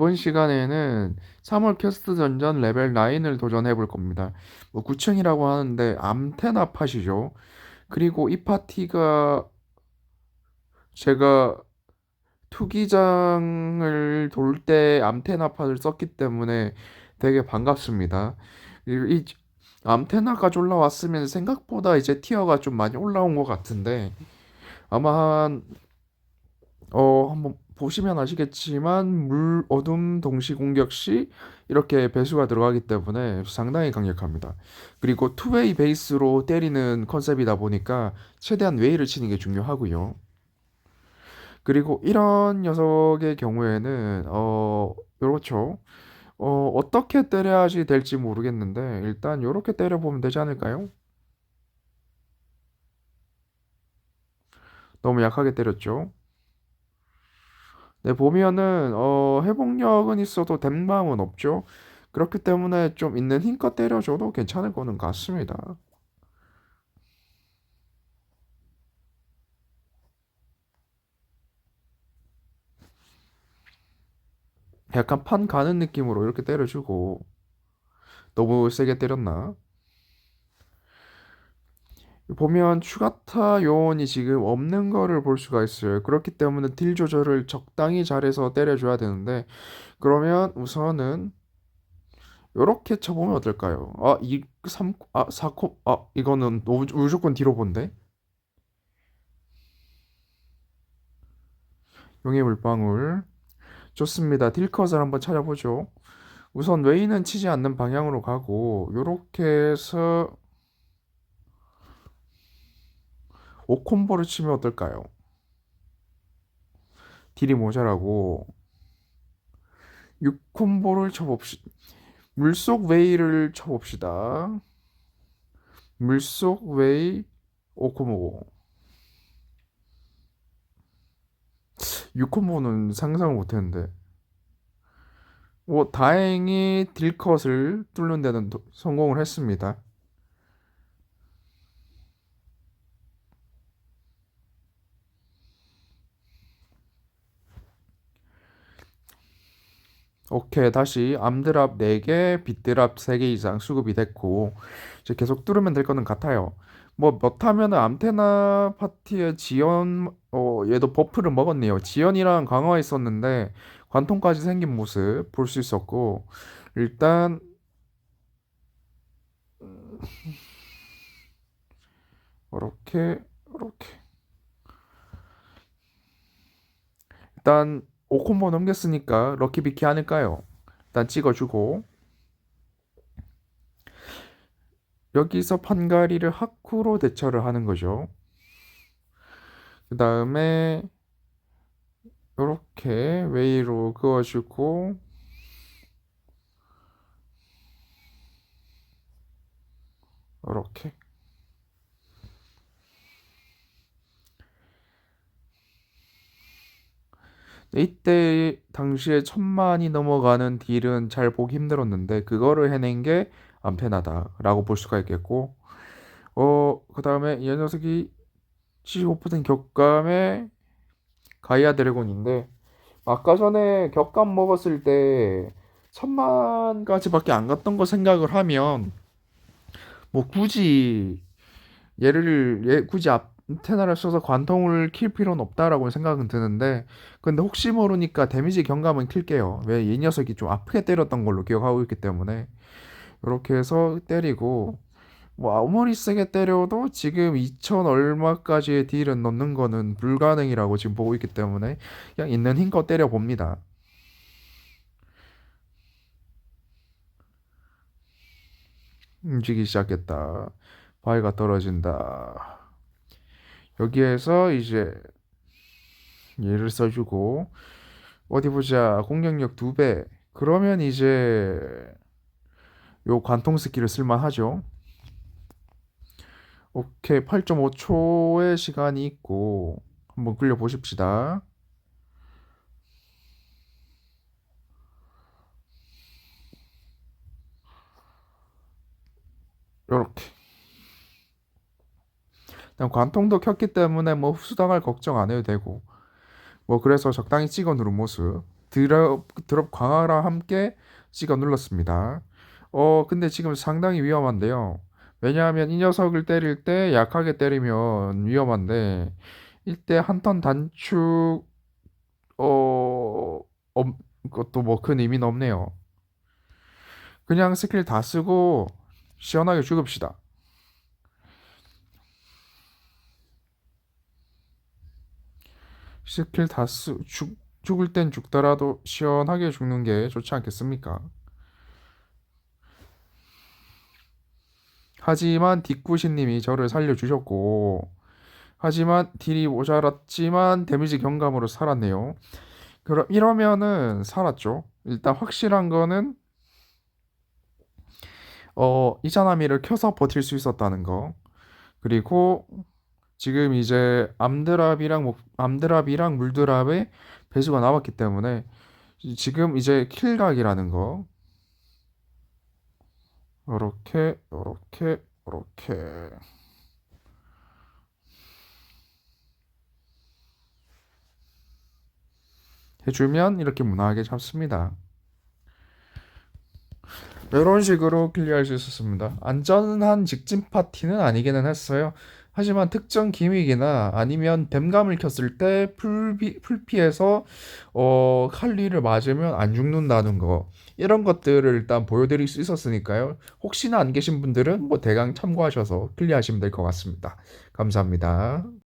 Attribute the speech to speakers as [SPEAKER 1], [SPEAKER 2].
[SPEAKER 1] 이번 시간에는 3월 캐스트 전전 레벨 9을 도전해 볼 겁니다. 뭐 9층이라고 하는데 암테나 팟이죠. 그리고 이 파티가 제가 투기장을 돌 때 암테나 팟을 썼기 때문에 되게 반갑습니다. 이, 이 암테나가 올라왔으면 생각보다 이제 티어가 좀 많이 올라온 것 같은데 아마 한, 어, 한번 보시면 아시겠지만 물 어둠 동시 공격 시 이렇게 배수가 들어가기 때문에 상당히 강력합니다. 그리고 투웨이 베이스로 때리는 컨셉이다 보니까 최대한 웨이를 치는 게 중요하고요. 그리고 이런 녀석의 경우에는 어 요렇죠. 어 어떻게 때려야지 될지 모르겠는데 일단 요렇게 때려 보면 되지 않을까요? 너무 약하게 때렸죠. 네, 보면은 어 회복력은 있어도 댐감은 없죠. 그렇기 때문에 좀 있는 힘껏 때려줘도 괜찮을 거는 같습니다. 약간 판 가는 느낌으로 이렇게 때려주고 너무 세게 때렸나? 보면 추가타 요원이 지금 없는 거를 볼 수가 있어요. 그렇기 때문에 딜 조절을 적당히 잘해서 때려줘야 되는데 그러면 우선은 요렇게 쳐보면 어떨까요? 아, 이 3, 아, 4코, 아, 이거는 무조건 뒤로 본데? 용의 물방울. 좋습니다. 딜컷을 한번 찾아보죠. 우선 웨이는 치지 않는 방향으로 가고 요렇게 해서 5콤보를 치면 어떨까요? 딜이 모자라고 6콤보를 쳐봅시다. 물속 웨이를 쳐봅시다. 물속 웨이 5콤보 6콤보는 상상을 못했는데 뭐 다행히 딜컷을 뚫는 데는 도- 성공을 했습니다. 오케이 다시 암드랍 4개, 빗드랍 3개 이상 수급이 됐고 이제 계속 뚫으면 될 거는 같아요. 뭐 못하면은 암테나 파티에 지연 어 얘도 버프를 먹었네요. 지연이랑 강화 있었는데 관통까지 생긴 모습 볼 수 있었고 일단 이렇게 이렇게 일단 5콤보 넘겼으니까 럭키비키 아닐까요? 일단 찍어주고 여기서 판가리를 하쿠로 대처를 하는 거죠. 그 다음에 이렇게 웨이로 그어주고 이렇게 이때 당시에 천만이 넘어가는 딜은 잘 보기 힘들었는데 그거를 해낸 게 암페나다라고 볼 수가 있겠고 어 그다음에 이 녀석이 75% 격감의 가이아 드래곤인데 아까 전에 격감 먹었을 때 천만까지밖에 안 갔던 거 생각을 하면 뭐 굳이 얘를 얘 굳이 앞 테나를 써서 관통을 킬 필요는 없다라고 생각은 드는데 근데 혹시 모르니까 데미지 경감은 킬게요. 왜 이 녀석이 좀 아프게 때렸던 걸로 기억하고 있기 때문에 이렇게 해서 때리고 뭐 아무리 세게 때려도 지금 2000 얼마까지의 딜은 넣는 거는 불가능이라고 지금 보고 있기 때문에 그냥 있는 힘껏 때려 봅니다. 움직이기 시작했다. 바위가 떨어진다. 여기에서 이제 얘를 써주고 어디 보자 공격력 두 배. 그러면 이제 요 관통 스킬을 쓸만하죠. 오케이 8.5초의 시간이 있고 한번 끌려 보십시다. 요렇게. 관통도 켰기 때문에 뭐 흡수당할 걱정 안 해도 되고 뭐 그래서 적당히 찍어 누른 모습 드롭 드롭 강화랑 함께 찍어 눌렀습니다. 어 근데 지금 상당히 위험한데요. 왜냐하면 이 녀석을 때릴 때 약하게 때리면 위험한데 이때 한 턴 단축 어 엄, 그것도 뭐 큰 의미는 없네요. 그냥 스킬 다 쓰고 시원하게 죽읍시다. 스킬 다 쓰, 죽, 죽을 땐 죽더라도 시원하게 죽는 게 좋지 않겠습니까? 하지만 뒷구신님이 저를 살려주셨고, 하지만 딜이 모자랐지만 데미지 경감으로 살았네요. 그럼 이러면은 살았죠. 일단 확실한 거는 어, 이자나미를 켜서 버틸 수 있었다는 거. 그리고 지금 이제 암드랍이랑 목- 암드랍이랑 물드랍의 배수가 남았기 때문에 이- 지금 이제 킬각이라는 거. 요렇게 요렇게 요렇게 해주면 이렇게 무난하게 잡습니다. 이런 식으로 클리어할 수 있었습니다. 안전한 직진 파티는 아니기는 했어요. 하지만 특정 기믹이나 아니면 댐감을 켰을 때 풀피, 풀피에서 어, 칼리를 맞으면 안 죽는다는 거 이런 것들을 일단 보여드릴 수 있었으니까요. 혹시나 안 계신 분들은 뭐 대강 참고하셔서 클리어하시면 될 것 같습니다. 감사합니다.